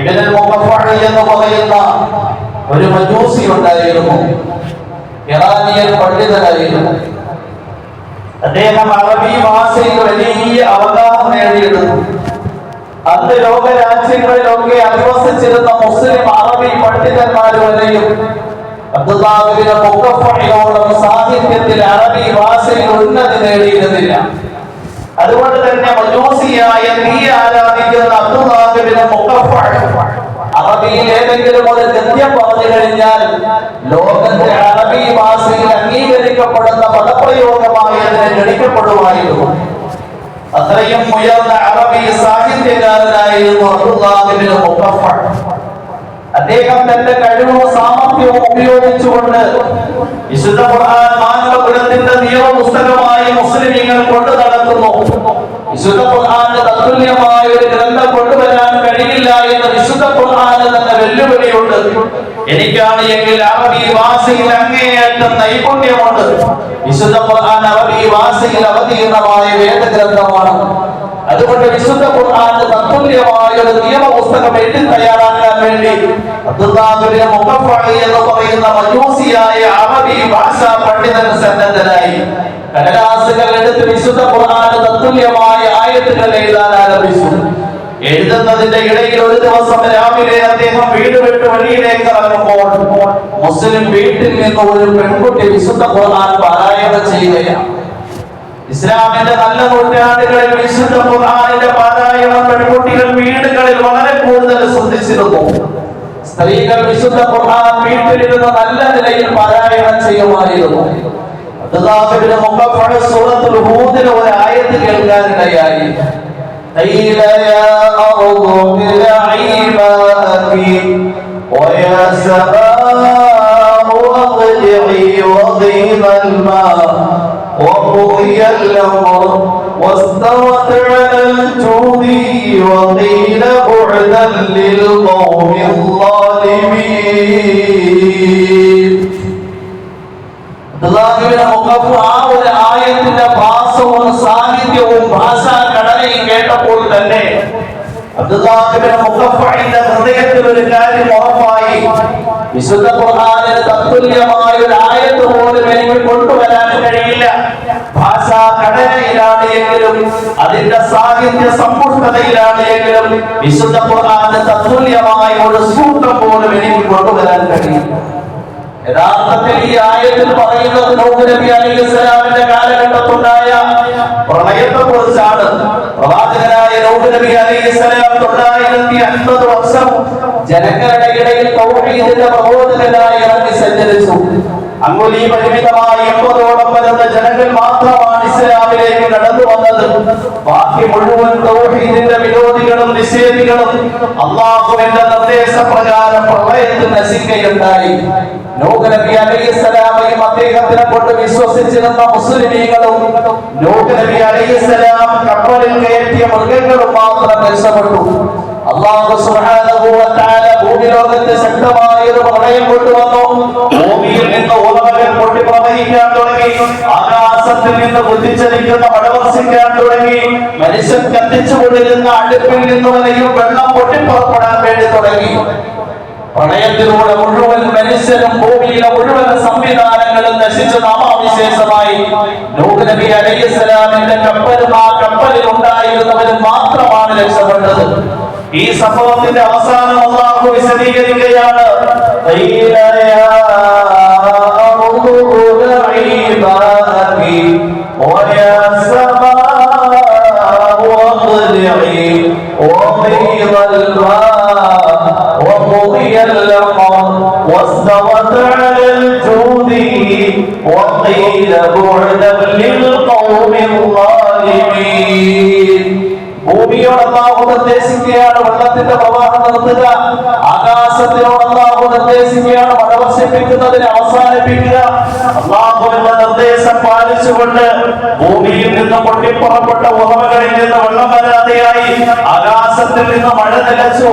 ഇവനിൽ മുഖഫഴി എന്ന് പറയുന്ന ഒരു മജൂസി ഉണ്ടായിരുന്നു ഇറാനിയൻ പണ്ഡിതനായിരുന്നു. അദ്ദേഹം അറബി ഭാഷയിൽ വലിയ അവഗാഹം നേടിയെടുത്തു അന്ന് ലോക രാജ്യങ്ങളിലൊക്കെ അധിവസിച്ചിരുന്ന മുസ്ലിം അറബി പണ്ഡിതന്മാർ വരെയും മുഖഫഴയോളം സാഹിത്യത്തിൽ അറബി ഭാഷയിൽ ഉന്നതി നേടിയിരുന്നില്ല. അതുകൊണ്ട് തന്നെ മജൂസിയായ നീ ആരാധിക്കുന്ന മുഖഫഴ അറബിയിൽ ഏതെങ്കിലും ഒരു ഗദ്യം പറഞ്ഞു കഴിഞ്ഞാൽ ലോകത്തെ അറബി ഭാഷയിൽ അംഗീകരിക്കപ്പെടുന്ന പദപ്രയോഗമായി അതിനെ ഗണിക്കപ്പെടുമായിരുന്നു. അത്രയും ഉയർന്ന അറബി സാഹിത്യകാരനായിരുന്നു അബ്ദുല്ലാഹിബിന് മുഖഫ അദ്ദേഹം തന്റെ കഴിവും സാമർഥ്യവും ഉപയോഗിച്ചുകൊണ്ട് വിശുദ്ധ ഖുർആൻ മാനവകുലത്തിന്റെ നിയമ പുസ്തകമായി കൊണ്ടു നടക്കുന്നു. വിശുദ്ധ ഖുർആന്റെ തത്തുല്യമായ ഒരു ഗ്രന്ഥം വിശുദ്ധ തന്നെ വെല്ലുവിളിയുണ്ട്. എനിക്കാണ് എങ്കിൽ അറബി ഭാഷയിൽ അങ്ങേയറ്റം നൈപുണ്യമുണ്ട്. വിശുദ്ധ ഖുർആൻ അറബി ഭാഷയിൽ അവതീർണമായ വേദഗ്രന്ഥമാണ്. അതുകൊണ്ട് വിശുദ്ധ ഖുർആന്റെ തത്തുല്യമായ ഒരു നിയമ പുസ്തകം എഴുതി തയ്യാറാക്കാൻ വേണ്ടി എന്ന് പറയുന്ന മജൂസിയായ അറബി ഭാഷാ പണ്ഡിതൻ സന്നദ്ധനായി. കടലാസുകൾ എടുത്ത് വിശുദ്ധ ഖുർആന്റെ തത്തുല്യമായ ആയത്തുകൾ എഴുതാൻ ആരംഭിച്ചു. എഴുതുന്നതിന്റെ ഇടയിൽ ഒരു ദിവസം രാവിലെ അദ്ദേഹം വീട് വിട്ട് വെളിയിലേക്ക് ഇറങ്ങുമ്പോൾ മുസ്ലിം വീട്ടിൽ നിന്ന് ഒരു പെൺകുട്ടി വിശുദ്ധ ഖുർആൻ പാരായണം ചെയ്യുകയാണ് ഇസ്ലാമിന്റെ നല്ല നൂറ്റാണ്ടുകളിൽ വിശുദ്ധ ഖുർആനിന്റെ പാരായണം പെൺകുട്ടികൾ വീടുകളിൽ വളരെ കൂടുതൽ ശ്രദ്ധിച്ചിരുന്നു സ്ത്രീകൾ വിശുദ്ധ ഖുർആൻ വീട്ടിലിരുന്ന് നല്ല നിലയിൽ പാരായണം ചെയ്യുമായിരുന്നു അബ്ദുല്ലാഹിബ്നു മുഖഫഅ സൂറത്തുൽ ഹൂദിലെ ഒരു ആയത്ത് കേൾക്കാനിടയായി قيل يا أرض ابلعي ماءك ويا سماء واضلعي وغيم الماء وقضي الأمر واستوت على الجود وقيل بعدا للقوم الظالمين. الله بن أبو മുഖഫിന്റെ ഹൃദയത്തിൽ ഒരു കാര്യം വിശുദ്ധ ഖുർആനിന് തത്തുല്യമായ ഒരു ആയത്ത് പോലും എനിക്ക് കൊണ്ടുവരാൻ കഴിയില്ല. ഭാഷാ ഘടനയിലാണ് എങ്കിലും അതിന്റെ സാഹിത്യ സമ്പുഷ്ടതയിലാണ് എങ്കിലും വിശുദ്ധ ഖുർആന് തത്തുല്യമായ ഒരു സൂത്രം പോലും എനിക്ക് കൊണ്ടുവരാൻ കഴിയില്ല. യഥാർത്ഥത്തിൽ ഈ ആയത്തിൽ പറയുന്നത് നബി അലൈഹി സ്വലാമിന്റെ കാലഘട്ടത്തുണ്ടായ പ്രളയത്തെ കുറിച്ചാണ് പ്രവാചകനായ വർഷം ജനങ്ങളുടെ ഇടയിൽ തൗഹീദിന്റെ ജനങ്ങൾ ഇസ്ലാമിലേക്ക് ബാക്കി മുഴുവൻ തൗഹീദിന്റെ നിഷേധികളും കൊണ്ട് മുസ്ലിമീങ്ങളും മൃഗങ്ങളും മാത്രം രക്ഷപ്പെട്ടു. അള്ളാഹു തആല ഭൂമിലോകത്ത് ശക്തമായ ഒരു പ്രളയം കൊണ്ടുവന്നു. ഭൂമിയിൽ നിന്ന് ഉറവകൾ പൊട്ടി പ്രവഹിക്കാൻ തുടങ്ങി. ആകാശത്തിൽ നിന്ന് ബുദ്ധിച്ചലിക്കുന്ന മഴ വർഷിക്കാൻ തുടങ്ങി. മനുഷ്യൻ കത്തിച്ചുകൊണ്ടിരുന്ന അടുപ്പിൽ നിന്ന് വരെയും വെള്ളം പൊട്ടിപ്പുറപ്പെടാൻ വേണ്ടി തുടങ്ങി. പ്രളയത്തിലൂടെ മുഴുവൻ മനുഷ്യരും ഭൂമിയിലെ മുഴുവൻ സംവിധാനങ്ങളും നശിച്ച്. നാമാവിശേഷമായി നബി അലൈഹിസ്സലാമിന്റെ കപ്പലും ആ കപ്പലിൽ ഉണ്ടായിരുന്നവരും മാത്രമാണ് രക്ഷപ്പെട്ടത് ഈ സംഭവത്തിന്റെ അവസാനം അള്ളാഹു വിശദീകരിക്കുകയാണ് "ഖീല യാ അർദു ബ്ലഈ മാഅകി വയാ സമാഉ അഖ്ലിഇ وغيظ الماء وقضي الأمر واستوت على الجود وقيل بعدا للقوم الظالمين ഭൂമിയോട് അള്ളാഹു നിർദ്ദേശിക്കുകയാണ് വെള്ളത്തിന്റെ പ്രവാഹം നിർത്തുക ആകാശത്തിനോട് അള്ളാഹു നിർദ്ദേശിക്കുകയാണ് മഴ വർഷിപ്പിക്കുന്നതിനെ അവസാനിപ്പിക്കുക അള്ളാഹുവിന്റെ നിർദ്ദേശം പാലിച്ചുകൊണ്ട് ഭൂമിയിൽ നിന്ന് പൊട്ടിപ്പുറപ്പെട്ട ഉറവകളിൽ നിന്ന് വെള്ളം വരാതെയായി ആകാശത്തിൽ നിന്ന് മഴ നിലച്ചു.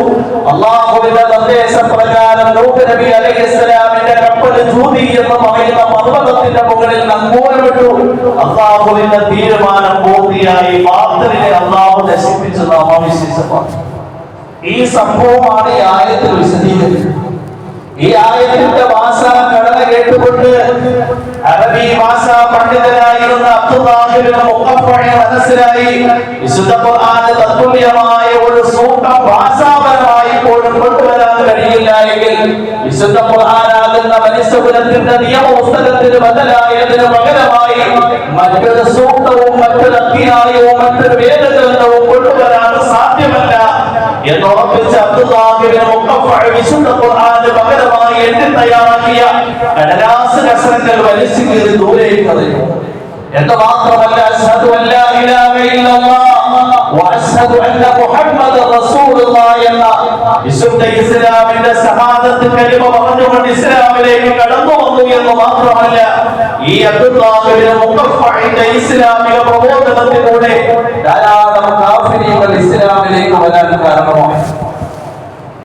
അള്ളാഹുവിന്റെ നിർദ്ദേശപ്രകാരം നൂഹ് നബി അലൈഹിസ്സലാമിന്റെ കപ്പൽ ജൂതി എന്ന് പറയുന്ന പർവതത്തിന്റെ മുകളിൽ നങ്കൂരമിട്ടു. അള്ളാഹുവിന്റെ തീരുമാനം പൂർത്തിയായി. ബാത്തിലിനെ അള്ളാഹു നശിപ്പിച്ചു നാം അവിശേഷമാണ് ഈ സംഭവമാണ് ഈ ആയത്തിൽ വിശദീകരിച്ചത്. ഈ ആയത്തിന്റെ ഭാഷ ഘടന കേട്ടുകൊണ്ട് അറബി ഭാഷ പണ്ഡിതനായിരുന്ന മനസ്സിലായി വിശുദ്ധ ഖുർആന് തത്തുല്യമായ ഒരു സൂക്ഷ്മ ഭാഷാപരമായി പോലും കൊണ്ടുവരാൻ കഴിയില്ല എങ്കിൽ വിശുദ്ധ ഖുർആനാകുന്ന മനുഷ്യകുലത്തിന്റെ നിയമപുസ്തകത്തിന് ബദലായതിന് പകരമായി മറ്റൊരു സൂക്തവും മറ്റൊരു അധ്യായവും മറ്റൊരു വേദഗ്രന്ഥവും കൊണ്ടുവരാൻ സാധ്യമല്ല എന്ന് ഉറപ്പിച്ച അബ്ദുല്ലാഹിബിന് വിശുദ്ധ ഖുർആന് പകരമായി എണ്ണി തയ്യാറാക്കിയ കടലാസ് കഷണങ്ങൾ വലിച്ചു കീറി ദൂരേക്ക് കളഞ്ഞു എന്ന് മാത്രമല്ല അഷ്ഹദു അല്ലാ ഇലാഹ ഇല്ലല്ലാഹ് വിശുദ്ധ ഇസ്ലാമിന്റെ സഹാദത്ത് കരിമ പറഞ്ഞുകൊണ്ട് ഇസ്ലാമിലേക്ക് കടന്നു വന്നു എന്ന് മാത്രമല്ല ഈ അബ്ദുല്ലാഹിന്റെ ഇസ്ലാമിക പ്രബോധനത്തിലൂടെ ധാരാളം കാഫിരീങ്ങൾ ഇസ്ലാമിലേക്ക് വരാൻ കാരണമായി.